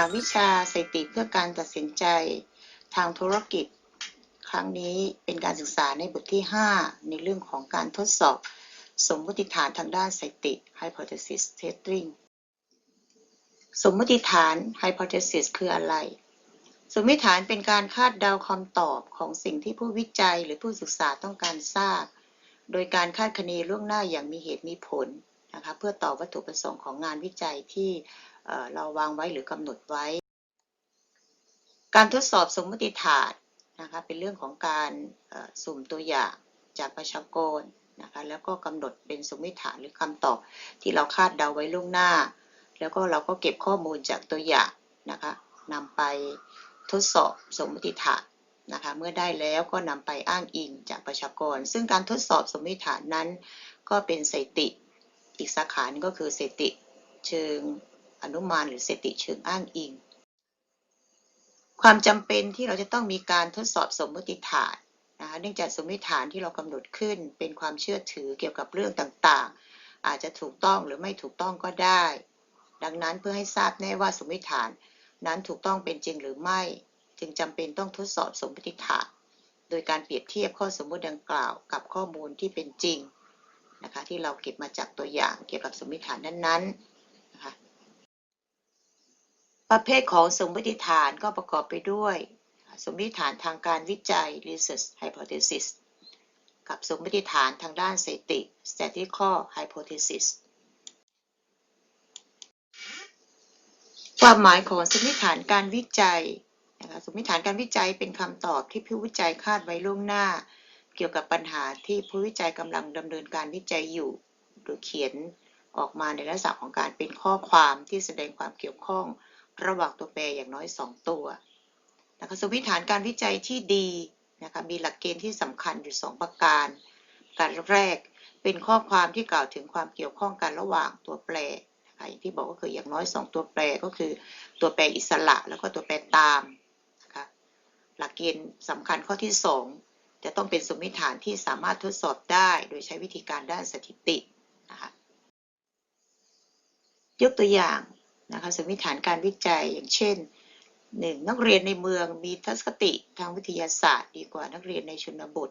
าวิชาสถิติเพื่อการตัดสินใจทางธุรกิจ ครั้งนี้เป็นการศึกษาในบทที่ 5 ในเรื่องของการทดสอบ สมมติฐานทางด้านสถิติ hypothesis testing สมมติฐาน hypothesis คืออะไร สมมติฐานเป็นการคาดเดาคำตอบของสิ่งที่ผู้วิจัยหรือผู้ศึกษาต้องการทราบ โดยการคาดคะเนล่วงหน้าอย่างมีเหตุมีผลนะคะเพื่อตอบวัตถุประสงค์ของงานวิจัยที่ เราวางไว้หรือกำหนดไว้ การทดสอบสมมติฐานนะคะเป็นเรื่องของการสุ่มตัวอย่างจากประชากรนะคะแล้วก็กำหนดเป็นสมมติฐานหรือคำตอบที่เราคาดเดาไว้ล่วงหน้า แล้วก็เราก็เก็บข้อมูลจากตัวอย่างนะคะนำไปทดสอบสมมติฐานนะคะเมื่อได้แล้วก็นำไปอ้างอิงจากประชากร ซึ่งการทดสอบสมมติฐานนั้น ก็เป็นสถิติ อีกสาขาหนึงก็คือสถิติ เชิง อนุมานหรือสติเชิงอ้างอิง ความจำเป็นที่เราจะต้องมีการทดสอบสมมติฐานนะคะเนื่องจากสมมติฐานที่เรากำหนดขึ้นเป็นความเชื่อถือเกี่ยวกับเรื่องต่างๆ อาจจะถูกต้องหรือไม่ถูกต้องก็ได้ ดังนั้นเพื่อให้ทราบแน่ว่าสมมติฐาน นั้นถูกต้องเป็นจริงหรือไม่ จึงจำเป็นต้องทดสอบสมมติฐาน โดยการเปรียบเทียบข้อสมมติดังกล่าวกับข้อมูลที่เป็นจริงนะคะที่เราเก็บมาจากตัวอย่างเกี่ยวกับสมมติฐานนั้นๆ ประเภทของสมมติฐานก็ประกอบไปด้วย สมมติฐานทางการวิจัย research hypothesis กับสมมติฐานทางด้านสถิติ statistical hypothesis ความหมายของสมมติฐานการวิจัยนะคะสมมติฐานการวิจัยเป็นคำตอบที่ผู้วิจัยคาดไว้ล่วงหน้า เกี่ยวกับปัญหาที่ผู้วิจัยกำลังดำเนินการวิจัยอยู่ โดยเขียนออกมาในลักษณะของการเป็นข้อความที่แสดงความเกี่ยวข้อง ระหว่างตัวแปรอย่างน้อย 2 ตัวนะคะสมมติฐานการวิจัยที่ดีนะคะมีหลักเกณฑ์ที่สำคัญอยู่ 2 ประการ การแรกเป็นข้อความที่กล่าวถึงความเกี่ยวข้องกันระหว่างตัวแปรนะคะอย่างที่บอกก็คืออย่างน้อย 2 ตัวแปรก็คือตัวแปรอิสระแล้วก็ตัวแปรตามนะคะหลักเกณฑ์สำคัญข้อที่ 2 จะต้องเป็นสมมติฐานที่สามารถทดสอบได้โดยใช้วิธีการด้านสถิตินะคะยกตัวอย่าง นะคะสมมติฐานการวิจัยอย่างเช่น 1. นักเรียนในเมืองมีทัศนคติทางวิทยาศาสตร์ดีกว่านักเรียนในชนบท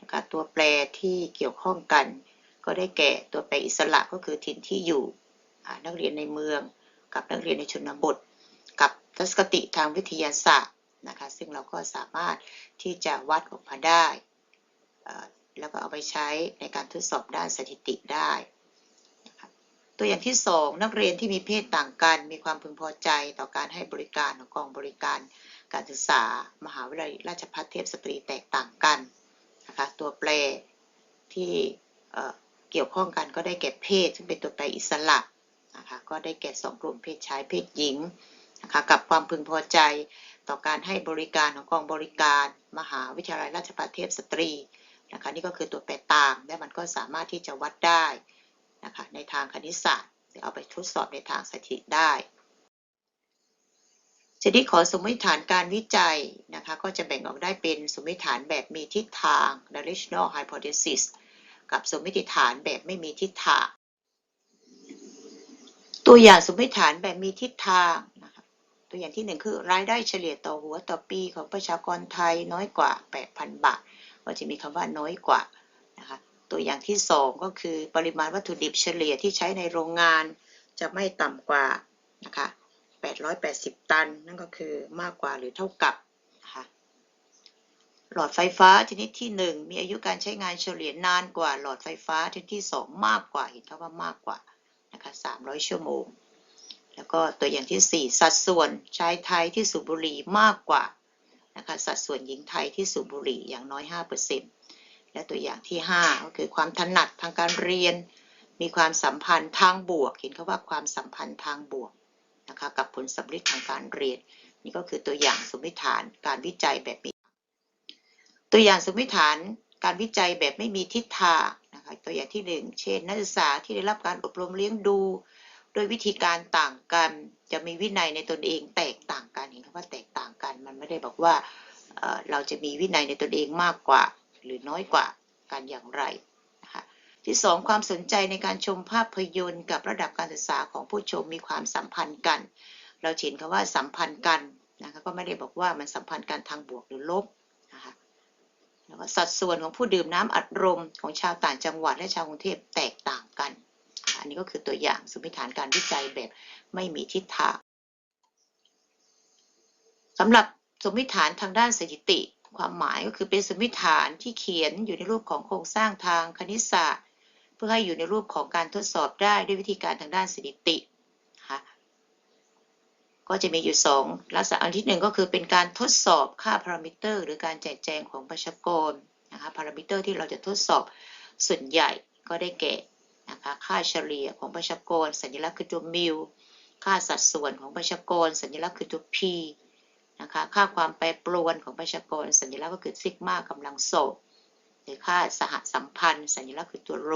นะคะตัวแปรที่เกี่ยวข้องกัน ก็ได้แก่ตัวแปรอิสระก็คือถิ่นที่อยู่นักเรียนในเมือง กับนักเรียนในชนบท กับทัศนคติทางวิทยาศาสตร์นะคะซึ่งเราก็สามารถที่จะวัดออกมาได้ แล้วก็เอาไปใช้ในการทดสอบด้านสถิติได้ ตัวอย่างที่ 2 นักเรียนที่มีเพศต่างกัน มีความพึงพอใจต่อการให้บริการของกองบริการการศึกษา มหาวิทยาลัยราชภัฏเทพสตรีแตกต่างกันนะคะตัวแปรที่เกี่ยวข้องกันก็ได้แก่เพศ ซึ่งเป็นตัวแปรอิสระนะคะก็ได้แก่สองกลุ่มเพศชายเพศหญิงนะคะกับความพึงพอใจต่อการให้บริการของกองบริการ มหาวิทยาลัยราชภัฏเทพสตรีนะคะนี่ก็คือตัวแปรต่ามและมันก็สามารถที่จะวัดได้ นะคะในทางคณิตศาสตร์หรือเอาไปทดสอบในทางสถิติได้ชนิดขอสมมติฐานการวิจัยนะคะก็จะแบ่งออกได้เป็นสมมติฐานแบบมีทิศทาง directional hypothesis กับสมมติฐานแบบไม่มีทิศทาง ตัวอย่างสมมติฐานแบบมีทิศทางนะคะตัวอย่างที่หนึ่งคือรายได้เฉลี่ยต่อหัวต่อปีของประชากรไทยน้อยกว่า 8,000 บาท ก็จะมีคำว่าน้อยกว่านะคะ ตัวอย่างที่สองก็คือปริมาณวัตถุดิบเฉลี่ยที่ใช้ในโรงงานจะไม่ต่ำกว่านะคะ880 ตัน นั่นก็คือมากกว่าหรือเท่ากับนะคะหลอดไฟฟ้าชนิดที่หนึ่งมีอายุการใช้งานเฉลี่ยนานกว่าหลอดไฟฟ้าชนิดที่สองมากกว่าเห็นเท่าว่ามากกว่านะคะ300 ชั่วโมง แล้วก็ตัวอย่างที่ 4 สัดส่วนชายไทยที่สูบบุหรี่มากกว่านะคะสัดส่วนหญิงไทยที่สูบบุหรี่อย่างน้อย 5% และตัวอย่างที่ 5 ก็คือความถนัดทางการเรียน มีความสัมพันธ์ทางบวก เห็นเขาว่าความสัมพันธ์ทางบวกนะคะกับผลสำเร็จทางการเรียน นี่ก็คือตัวอย่างสมมติฐานการวิจัยแบบมีตัวอย่างสมมติฐานการวิจัยแบบไม่มีทิศทางนะคะตัวอย่างที่ 1 เช่น นักศึกษาที่ได้รับการอบรมเลี้ยงดูโดยวิธีการต่างกันจะมีวินัยในตนเองแตกต่างกันเห็นคำว่าแตกต่างกัน มันไม่ได้บอกว่าเราจะมีวินัยในตนเองมากกว่า หรือน้อยกว่ากันอย่างไรนะคะที่สองความสนใจในการชมภาพยนตร์ กับระดับการศึกษาของผู้ชมมีความสัมพันธ์กัน เราเห็นคำว่าสัมพันธ์กันนะคะก็ไม่ได้บอกว่ามันสัมพันธ์กันทางบวกหรือลบนะคะแล้วก็สัดส่วนของผู้ดื่มน้ำอัดลมของชาวต่างจังหวัดและชาวกรุงเทพแตกต่างกัน อันนี้ก็คือตัวอย่างสมมติฐานการวิจัยแบบไม่มีทิศทางสำหรับสมมติฐานทางด้านสถิติ ความหมายก็คือเป็นสมมติฐานที่เขียนอยู่ในรูปของโครงสร้างทางคณิตศาสตร์ เพื่อให้อยู่ในรูปของการทดสอบได้ด้วยวิธีการทางด้านสถิตินะคะก็จะมีอยู่สองลักษณะอันที่หนึ่งก็คือเป็นการทดสอบค่าพารามิเตอร์ หรือการแจกแจงของประชากรนะคะพารามิเตอร์ที่เราจะทดสอบส่วนใหญ่ก็ได้แก่นะคะค่าเฉลี่ยของประชากร สัญลักษณ์คือตัวมิลค่าสัดส่วนของประชากร สัญลักษณ์คือตัว p นะคะ ค่าความแปรปรวนของประชากรสัญลักษณ์ก็คือซิกมากำลังโซหรือค่าสหสัมพันธ์ สัญลักษณ์คือตัวโร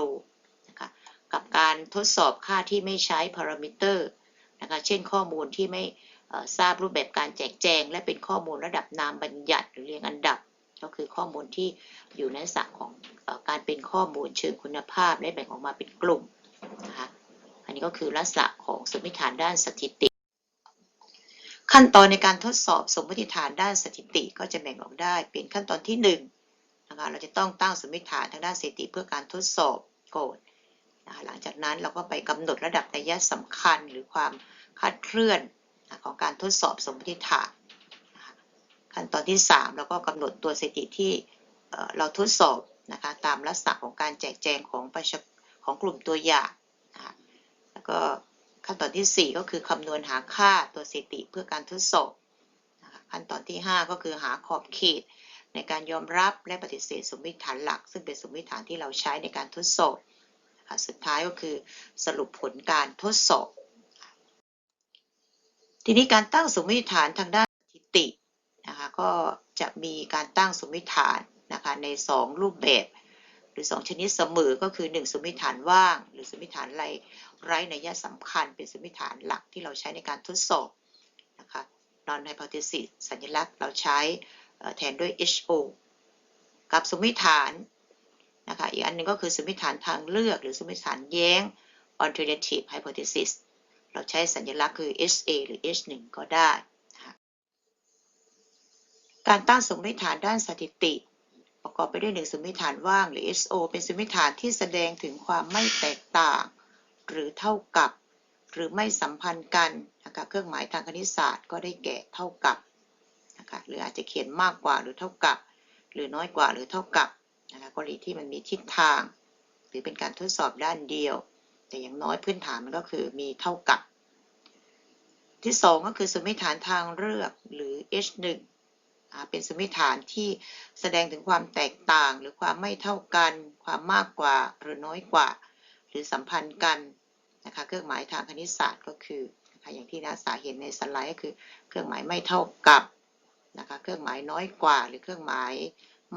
นะคะกับการทดสอบค่าที่ไม่ใช้พารามิเตอร์นะคะเช่นข้อมูลที่ไม่ทราบรูปแบบการแจกแจง และเป็นข้อมูลระดับนามบัญญัติหรือเรียงอันดับ ก็คือข้อมูลที่อยู่ในลักของอการเป็นข้อมูลเชิงคุณภาพและแบ่งออกมาเป็นกลุ่มนะคะอันนี้ก็คือลักษณะของสมมติฐานด้านสถิติ ขั้นตอนในการทดสอบสมมติฐานด้านสถิติก็จะแบ่งออกได้ เป็นขั้นตอนที่หนึ่งนะคะเราจะต้องตั้งสมมติฐานทางด้านสถิติเพื่อการทดสอบก่อนนะคะหลังจากนั้นเราก็ไปกำหนดระดับนัยสำคัญหรือความคาดเคลื่อนนะของการทดสอบสมมติฐานนะะขั้นตอนที่สามเราก็กำหนดตัวสถิติที่เเราทดสอบนะคะตามลักษณะของการแจกแจงของประชของกลุ่มตัวอย่างนะคะแล้วก็ ขั้นตอนที่ 4 ก็คือคำนวณหาค่าตัวสถิติเพื่อการทดสอบขั้นตอนที่ 5 ก็คือหาขอบเขต ในการยอมรับและปฏิเสธสมมติฐานหลัก ซึ่งเป็นสมมติฐานที่เราใช้ในการทดสอบสุดท้ายก็คือสรุปผลการทดสอบ ทีนี้การตั้งสมมติฐานทางด้านสถิตินะคะก็จะมีการตั้งสมมติฐานนะคะใน 2 รูปแบบ หรือ 2 ชนิดเสมอก็คือ 1 สมมติฐานว่าง หรือสมมติฐานไร ไร้นัยสำคัญเป็นสมมติฐานหลักที่เราใช้ในการทดสอบนะคะ non hypothesis สัญลักษณ์เราใช้แทนด้วย HO กับสมมติฐานนะคะอีกอันหนึงก็คือสมมติฐานทางเลือกหรือสมมติฐานแย้ง alternative hypothesis เราใช้สัญลักษณ์คือ HA หรือ H1 ก็ได้การตั้งสมมติฐานด้านสถิติ ประกอบไปด้วยหนึ่งสมมติฐานว่างหรือ SO เป็นสมมติฐานที่แสดงถึงความไม่แตกต่าง หรือเท่ากับ หรือไม่สัมพันธ์กันนะคะเครื่องหมายทางคณิตศาสตร์ก็ได้แก่เท่ากับนะคะหรืออาจจะเขียนมากกว่าหรือเท่ากับ หรือน้อยกว่าหรือเท่ากับนะคะกรณีที่มันมีทิศทาง หรือเป็นการทดสอบด้านเดียว แต่อย่างน้อยพื้นฐานมันก็คือมีเท่ากับ ที่สองก็คือสมมติฐานทางเลือกหรือ H1 อ่าเป็นสมมติฐานที่แสดงถึงความแตกต่างหรือความไม่เท่ากัน ความมากกว่าหรือน้อยกว่า รือสัมพันธ์กันนะคะเครื่องหมายทางคณิตศาสตร์ก็คือนะคะอย่างที่นักศึกษาเห็นในสไลด์ก็คือ เครื่องหมายไม่เท่ากับนะคะเครื่องหมายน้อยกว่า หรือเครื่องหมาย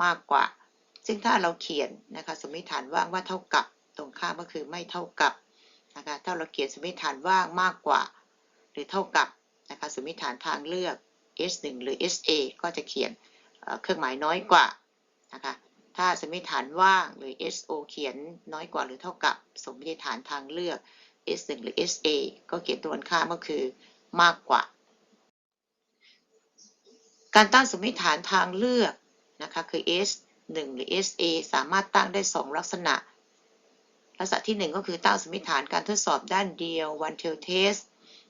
มากกว่า ซึ่งถ้าเราเขียนนะคะสมมติฐานว่างว่าเท่ากับตรงข้ามก็คือไม่เท่ากับนะคะถ้าเราเขียนสมมติฐานว่างมากกว่า หรือเท่ากับนะคะสมมติฐานทางเลือก S1 หรือ SA ก็จะเขียนเอ่อเครื่องหมายน้อยกว่านะคะ ถ้าสมมติฐานว่างหรือ SO เขียนน้อยกว่าหรือเท่ากับ สมมติฐานทางเลือก S1 หรือ SA ก็เขียนตรงกันข้ามก็คือมากกว่า การตั้งสมมติฐานทางเลือกนะคะคือ S1 หรือ SA สามารถตั้งได้ 2 ลักษณะ ลักษณะที่ 1 ก็คือตั้งสมมติฐานการทดสอบด้านเดียว one tail test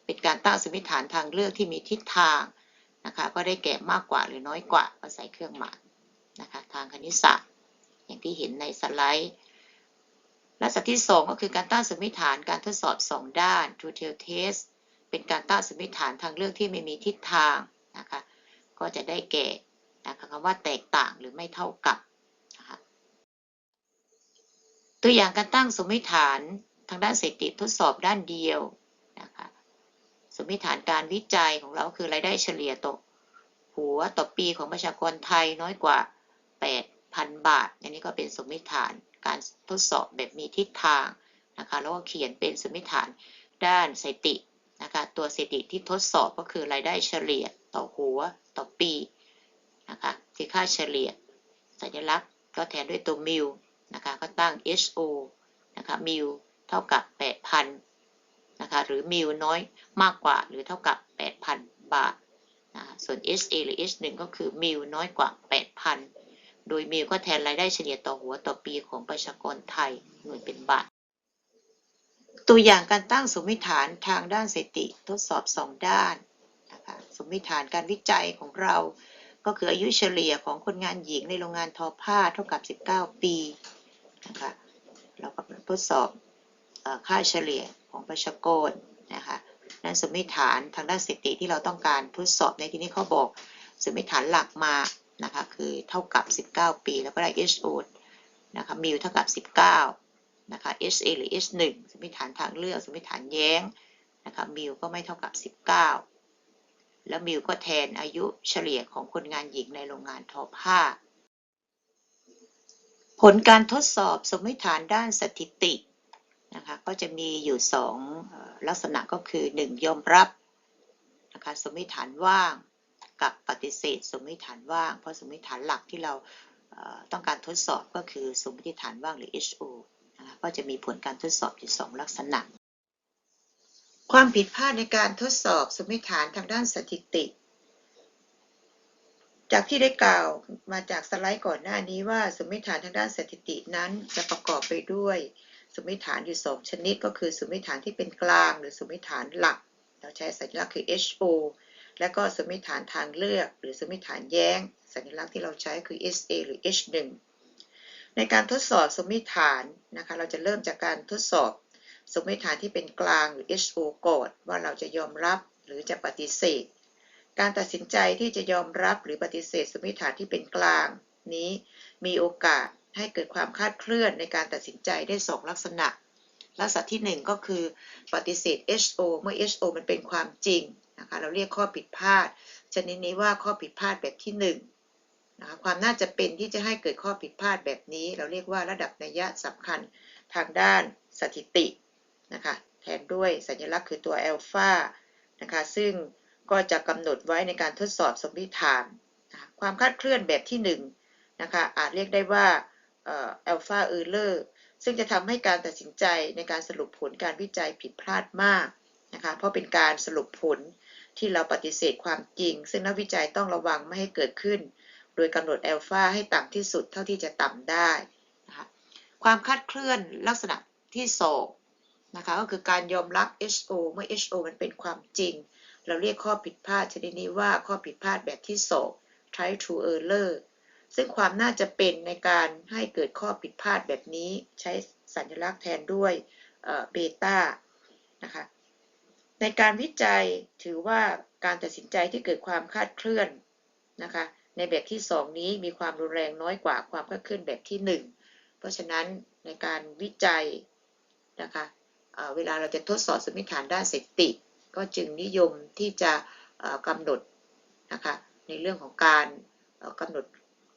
เป็นการตั้งสมมติฐานทางเลือกที่มีทิศทางนะคะก็ได้แก่มากกว่าหรือน้อยกว่าก็ใส่เครื่องหมายนะคะทางคณิตศาสตร์ อย่างที่เห็นในสไลด์ลักษณะที่ 2 ก็คือการตั้งสมมติฐานการทดสอบ 2 ด้าน two tail test เป็นการตั้งสมมติฐานทางเลือกที่ไม่มีทิศทางนะคะก็จะได้แก่นะคะคำว่าแตกต่างหรือไม่เท่ากับนะคะตัวอย่างการตั้งสมมติฐานทางด้านสถิติทดสอบด้านเดียวนะคะสมมติฐานการวิจัยของเราคือรายได้เฉลี่ยต่อหัวต่อปีของประชากรไทยน้อยกว่า 8,000 บาท อันนี้ก็เป็นสมมติฐานการทดสอบแบบมีทิศทางนะคะแล้วก็เขียนเป็นสมมติฐานด้านสถิตินะคะตัวสถิติที่ทดสอบก็คือรายได้เฉลี่ยต่อหัวต่อปีนะคะที่ค่าเฉลี่ย สัญลักษณ์ก็แทนด้วยตัวมิลนะคะก็ตั้ง HO นะคะมิลเท่ากับ 8,000นะคะหรือมิลน้อยมากกว่าหรือเท่ากับ 8,000 บาทนะส่วน SA หรือ H1 ก็คือมิลน้อยกว่า 8,000 โดยเมลก็แทนรายได้เฉลี่ยต่อหัวต่อปีของประชากรไทยหน่วยเป็นบาท ตัวอย่างการตั้งสมมติฐานทางด้านสถิติทดสอบ2ด้านนะคะสมมติฐานการวิจัยของเรา ก็คืออายุเฉลี่ยของคนงานหญิงในโรงงานทอผ้าเท่ากับ 19 ปีนะคะเราก็ทดสอบอค่าเฉลี่ยของประชากรนะคะนั้นสมมติฐานทางด้านสถิติที่เราต้องการทดสอบในที่นี้เขาบอกสมมติฐานหลักมา นะคะคือเท่ากับ 19 ปี แล้วก็ได้ HO นะคะมิลเท่ากับ 19 นะคะ HA หรือ H1 สมมติฐานทางเลือก สมมติฐานแย้งนะคะมิลก็ไม่เท่ากับ 19 แล้วมิลก็แทนอายุเฉลี่ยของคนงานหญิงในโรงงานทอผ้า ผลการทดสอบสมมติฐานด้านสถิตินะคะก็จะมีอยู่สองลักษณะก็คือ 1 ยอมรับนะคะสมมติฐานว่าง กับปฏิเสธสมมติฐานว่าง เพราะสมมติฐานหลักที่เราต้องการทดสอบก็คือสมมติฐานว่างหรือ HO นะคะก็จะมีผลการทดสอบอยู่สองลักษณะ ความผิดพลาดในการทดสอบสมมติฐานทางด้านสถิติ จากที่ได้กล่าวมาจากสไลด์ก่อนหน้านี้ว่าสมมติฐานทางด้านสถิตินั้นจะประกอบไปด้วย สมมติฐานอยู่สองชนิด ก็คือสมมติฐานที่เป็นกลาง หรือสมมติฐานหลัก เราใช้สัญลักษณ์คือ HO และก็สมมติฐานทางเลือก หรือสมมติฐานแย้ง สัญลักษณ์ที่เราใช้คือ SA หรือ H1 ในการทดสอบสมมติฐานนะคะเราจะเริ่มจากการทดสอบสมมติฐานที่เป็นกลางหรือ HO ก่อนว่าเราจะยอมรับหรือจะปฏิเสธ การตัดสินใจที่จะยอมรับหรือปฏิเสธ สมมติฐานที่เป็นกลางนี้มีโอกาสให้เกิดความคาดเคลื่อนในการตัดสินใจได้สองลักษณะ ลักษณะที่หนึ่งก็คือปฏิเสธ HO เมื่อ HO มันเป็นความจริง นะคะเราเรียกข้อผิดพลาด ชนิดนี้ว่าข้อผิดพลาดแบบที่หนึ่งนะคะความน่าจะเป็นที่จะให้เกิดข้อผิดพลาดแบบนี้ เราเรียกว่าระดับนัยยะสำคัญทางด้านสถิตินะคะแทนด้วยสัญลักษณ์คือตัวอัลฟานะคะซึ่งก็จะกำหนดไว้ในการทดสอบสมมติฐานนะคะความคลาดเคลื่อนแบบที่1นะคะอาจเรียกได้ว่าอัลฟาเออร์เลอร์ซึ่งจะทำให้การตัดสินใจในการสรุปผลการวิจัยผิดพลาดมากนะคะเพราะเป็นการสรุปผล ที่เราปฏิเสธความจริง ซึ่งนักวิจัยต้องระวังไม่ให้เกิดขึ้น โดยกำหนดอัลฟาให้ต่ำที่สุดเท่าที่จะต่ำได้นะคะความคาดเคลื่อนลักษณะที่สองนะคะก็คือการยอมรับ HO เมื่อ HO มันเป็นความจริง เราเรียกข้อผิดพลาดชนิดนี้ว่าข้อผิดพลาดแบบที่สอง try to error ซึ่งความน่าจะเป็นในการให้เกิดข้อผิดพลาดแบบนี้ใช้สัญลักษณ์แทนด้วยเบต้านะคะ ในการวิจัยถือว่าการตัดสินใจที่เกิดความคาดเคลื่อนนะคะในแบบที่ 2 นี้มีความรุนแรงน้อยกว่าความคาดเคลื่อนแบบที่ 1 เพราะฉะนั้นในการวิจัยนะคะเเวลาเราจะทดสอบสมมติฐานด้านสถิติ ก็จึงนิยมที่จะเอ่อกำหนดนะคะในเรื่องของการเอ่อกำหนด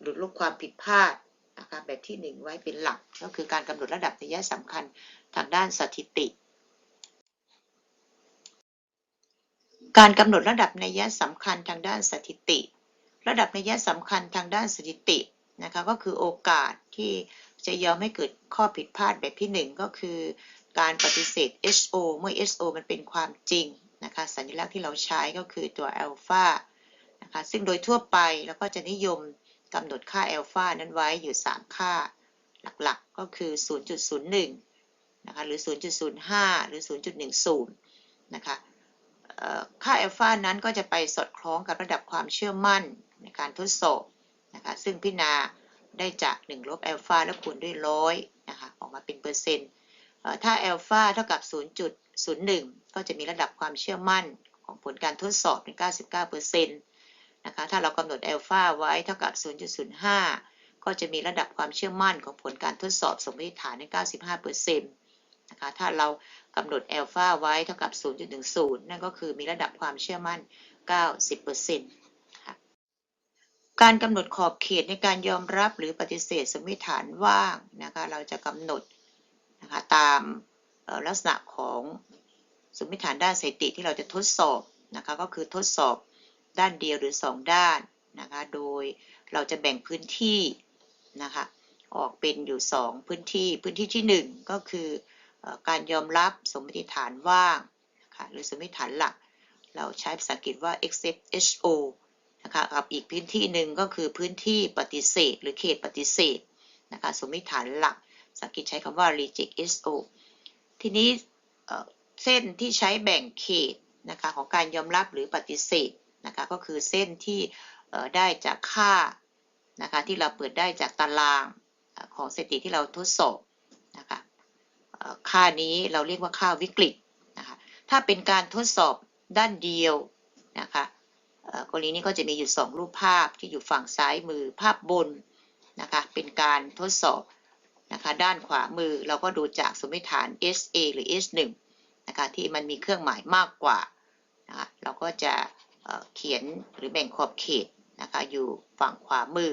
หรือลดความผิดพลาดนะคะแบบที่ 1 ไว้เป็นหลัก ก็คือการกำหนดระดับนัยสำคัญทางด้านสถิติ การกำหนดระดับนัยสำคัญทางด้านสถิติ ระดับนัยสำคัญทางด้านสถิตินะคะก็คือโอกาสที่จะยอมให้เกิดข้อผิดพลาดแบบที่ 1 ก็คือ การปฏิเสธ HO เมื่อ HO มันเป็นความจริงนะคะสัญลักษณ์ที่เราใช้ก็คือตัวอัลฟานะคะซึ่งโดยทั่วไปเราก็จะนิยมกำหนดค่าอัลฟานั้นไว้อยู่ 3 ค่าหลักๆก็คือ 0.01นะคะหรือ 0.05 หรือ 0.10นะคะ ค่าอัลฟานั้นก็จะไปสอดคล้องกับระดับความเชื่อมั่นในการทดสอบนะคะซึ่งพินาได้จาก 1 ลบอัลฟาแล้วคูณด้วยร้อยนะคะออกมาเป็นเปอร์เซ็นต์ถ้าอัลฟาเท่ากับ 0.01 ก็จะมีระดับความเชื่อมั่นของผลการทดสอบเป็น 99%นะคะถ้าเรากำหนดอัลฟาไว้เท่ากับ 0.05 ก็จะมีระดับความเชื่อมั่นของผลการทดสอบสมมติฐานใน 95%นะคะถ้าเรา กำหนดอัลฟาไว้เท่ากับ 0.10 นั่นก็คือมีระดับความเชื่อมั่น 90%นะคะการกำหนดขอบเขตในการยอมรับหรือปฏิเสธสมมติฐานว่างนะคะเราจะกำหนดนะคะตามลักษณะของสมมติฐานด้านสถิติที่เราจะทดสอบนะคะก็คือทดสอบด้านเดียวหรือ 2 ด้านนะคะโดยเราจะแบ่งพื้นที่นะคะออกเป็นอยู่ 2 พื้นที่พื้นที่ที่ 1 ก็คือ การยอมรับสมมติฐานว่างนะคะหรือสมมติฐานหลัก เราใช้ภาษาอังกฤษว่า except HO นะคะกับอีกพื้นที่หนึ่งก็คือพื้นที่ปฏิเสธ หรือเขตปฏิเสธนะคะสมมติฐานหลักภาษาอังกฤษใช้คำว่า reject SO ทีนี้เส้นที่ใช้แบ่งเขตนะคะของการยอมรับหรือปฏิเสธนะคะก็คือเส้นที่ได้จากค่านะคะที่เราเปิดได้จากตารางของสถิติที่เราทดสอบ ค่านี้เราเรียกว่าค่าวิกฤตนะคะถ้าเป็นการทดสอบด้านเดียวนะคะกรณีนี้ก็จะมีอยู่สองรูปภาพที่อยู่ฝั่งซ้ายมือภาพบนนะคะเป็นการทดสอบนะคะด้านขวามือเราก็ดูจากสมมติฐาน SA หรือ S1 นะคะที่มันมีเครื่องหมายมากกว่านะคะเราก็จะเอ่อเขียนหรือแบ่งขอบเขตนะคะอยู่ฝั่งขวามือ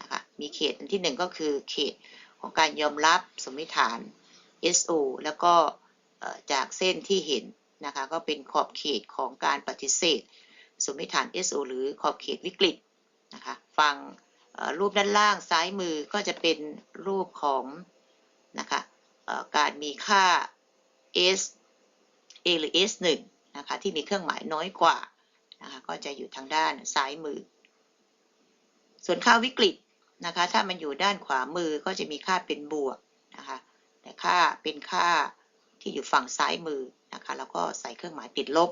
นะคะมีเขตอันที่หนึ่งก็คือเขตของการยอมรับสมมติฐาน SO แล้วก็จากเส้นที่เห็นนะคะก็เป็นขอบเขตของการปฏิเสธ สมมติฐาน SO หรือขอบเขตวิกฤตนะคะฝั่งรูปด้านล่างซ้ายมือก็จะเป็นรูปของนะคะการมีค่า S A หรือ S1 นะคะที่มีเครื่องหมายน้อยกว่านะคะก็จะอยู่ทางด้านซ้ายมือ ส่วนค่าวิกฤตนะคะถ้ามันอยู่ด้านขวามือก็จะมีค่าเป็นบวกนะคะ ค่าเป็นค่าที่อยู่ฝั่งซ้ายมือนะคะ แล้วก็ใส่เครื่องหมายติดลบ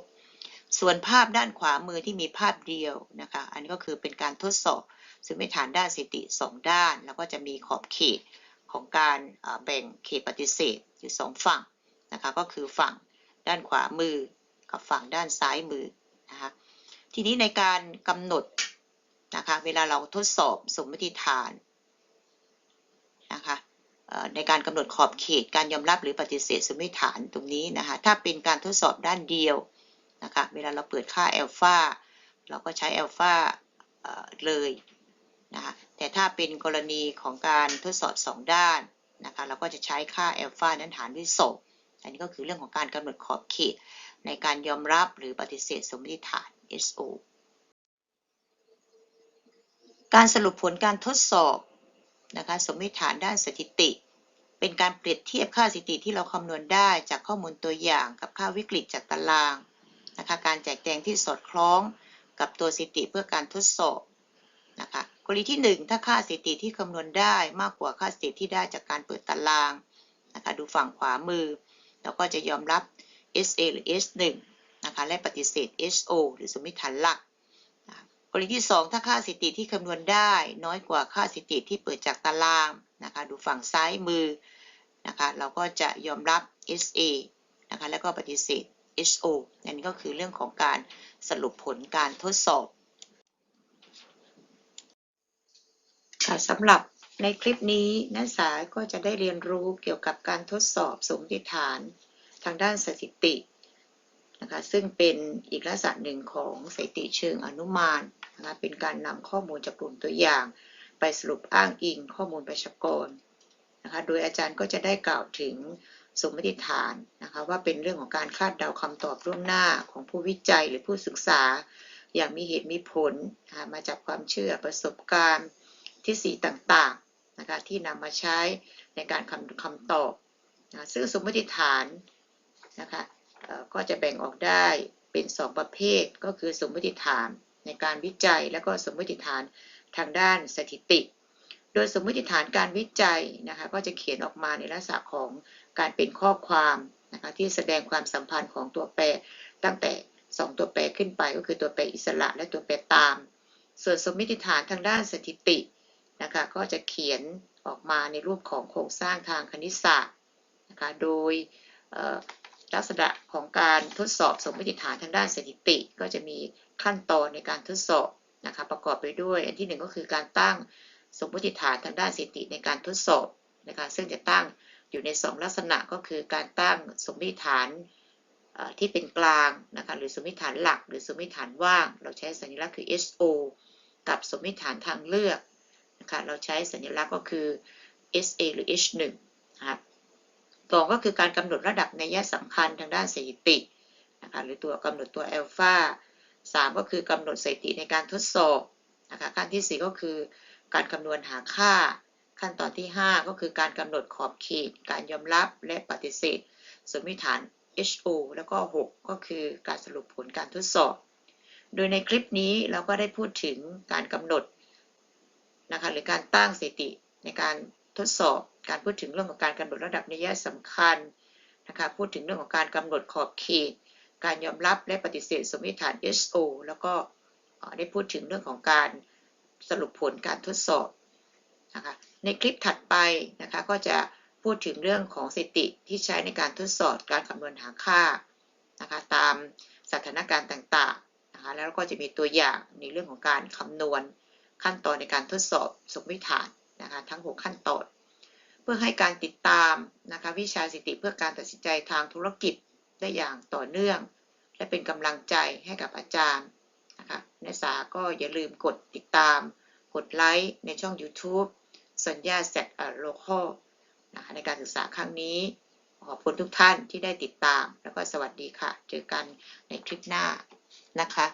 ส่วนภาพด้านขวามือที่มีภาพเดียวนะคะ อันนี้ก็คือเป็นการทดสอบสมมติฐานด้านสิติสองด้าน แล้วก็จะมีขอบเขตของการแบ่งเขตปฏิเสธอยู่สองฝั่งนะคะ ก็คือฝั่งด้านขวามือกับฝั่งด้านซ้ายมือนะคะ ทีนี้ในการกำหนดนะคะ เวลาเราทดสอบสมมติฐานนะคะ ในการกำหนดขอบเขตการยอมรับหรือปฏิเสธสมมติฐานตรงนี้นะคะถ้าเป็นการทดสอบด้านเดียวนะคะเวลาเราเปิดค่าอัลฟาเราก็ใช้อัลฟาเลยนะคะแต่ถ้าเป็นกรณีของการทดสอบสองด้านนะคะเราก็จะใช้ค่าอัลฟานั้นหารด้วยสองอันนี้ก็คือเรื่องของการกำหนดขอบเขต ในการยอมรับหรือปฏิเสธสมมติฐาน SO การสรุปผลการทดสอบ นะคะสมมติฐานด้านสถิติ เป็นการเปรียบเทียบค่าสถิติที่เราคำนวณได้จากข้อมูลตัวอย่างกับค่าวิกฤตจากตารางนะคะการแจกแจงที่สอดคล้องกับตัวสถิติเพื่อการทดสอบนะคะกรณีที่ 1 ถ้าค่าสถิติที่คำนวณได้มากกว่าค่าสถิติที่ได้จากการเปิดตารางนะคะดูฝั่งขวามือแล้วก็จะยอมรับ SA หรือ S1 นะคะและปฏิเสธ SO หรือสมมติฐานหลัก กรณีที่ 2 ถ้าค่าสถิติที่คำนวณได้ น้อยกว่าค่าสถิติที่เปิดจากตารางนะคะดูฝั่งซ้ายมือนะคะเราก็จะยอมรับ SA นะคะแล้วก็ปฏิเสธ HO อันนี้ก็คือเรื่องของการสรุปผลการทดสอบค่ะสำหรับในคลิปนี้นักศึกษาก็จะได้เรียนรู้เกี่ยวกับการทดสอบสมมติฐาน ทางด้านสถิติ นะคะซึ่งเป็นอีกลักษณะหนึ่งของสถิติเชิงอนุมานนะคะเป็นการนำข้อมูลจากกลุ่มตัวอย่าง ไปสรุปอ้างอิงข้อมูลประชากรนะคะโดยอาจารย์ก็จะได้กล่าวถึงสมมติฐานนะคะว่าเป็นเรื่องของการคาดเดาคำตอบล่วงหน้าของผู้วิจัยหรือผู้ศึกษา อย่างมีเหตุมีผลนะคะมาจากความเชื่อประสบการณ์ทฤษฎีต่างๆนะคะที่นำมาใช้ในการคำคำตอบนะซึ่งสมมติฐานนะคะ ก็จะแบ่งออกได้เป็น 2 ประเภท ก็คือสมมติฐานในการวิจัย และก็สมมติฐานทางด้านสถิติ โดยสมมติฐานการวิจัยนะคะก็จะเขียนออกมาในลักษณะของการเป็นข้อความนะคะที่แสดงความสัมพันธ์ของตัวแปรตั้งแต่ 2 ตัวแปรขึ้นไป ก็คือตัวแปรอิสระและตัวแปรตาม ส่วนสมมติฐานทางด้านสถิตินะคะก็จะเขียนออกมาในรูปของโครงสร้างทางคณิตศาสตร์นะคะโดย ลักษณะของการทดสอบสมมติฐานทางด้านสถิติ ก็จะมีขั้นตอนในการทดสอบนะคะประกอบไปด้วย อันที่หนึ่งก็คือการตั้งสมมติฐานทางด้านสถิติในการทดสอบนะคะซึ่งจะตั้งอยู่ใน 2 ลักษณะก็คือการตั้งสมมติฐานที่เป็นกลางนะคะหรือสมมติฐานหลัก หรือสมมติฐานว่าง เราใช้สัญลักษณ์คือ SO กับสมมติฐานทางเลือกนะคะเราใช้สัญลักษณ์ก็คือ SA หรือ H1 นะครับ สองก็คือการกำหนดระดับนัยสำคัญทางด้านสถิตินะคะหรือตัวกำหนดตัวอัลฟาสามก็คือกำหนดสถิติในการทดสอบนะคะขั้นที่สี่ก็คือการคำนวณหาค่า ขั้นตอนที่ 5 ก็คือการกำหนดขอบเขตการยอมรับและปฏิเสธสมมติฐาน HO แล้วก็ 6 ก็คือการสรุปผลการทดสอบ โดยในคลิปนี้เราก็ได้พูดถึงการกำหนดนะคะหรือการตั้งสถิติในการ ทดสอบการพูดถึงเรื่องของการกำหนดระดับนัยสำคัญนะคะพูดถึงเรื่องของการกำหนดขอบเขต การยอมรับและปฏิเสธสมมติฐาน HO แล้วก็ได้พูดถึงเรื่องของการสรุปผลการทดสอบนะคะในคลิปถัดไปนะคะก็จะพูดถึงเรื่องของสถิติที่ใช้ในการทดสอบการคำนวณหาค่านะคะตามสถานการณ์ต่างๆนะคะแล้วก็จะมีตัวอย่างในเรื่องของการคำนวณขั้นตอนในการทดสอบสมมติฐาน นะคะทั้ง 6 ขั้นตอน เพื่อให้การติดตามนะคะวิชาสิติเพื่อการตัดสินใจทางธุรกิจได้อย่างต่อเนื่อง และเป็นกำลังใจให้กับอาจารย์นะคะนักศึกษาก็อย่าลืมกดติดตาม กดไลค์ในช่อง YouTube สัญญาแซดโลคอลนะคะในการศึกษาครั้งนี้ ขอบคุณทุกท่านที่ได้ติดตาม แล้วก็สวัสดีค่ะ เจอกันในคลิปหน้านะคะ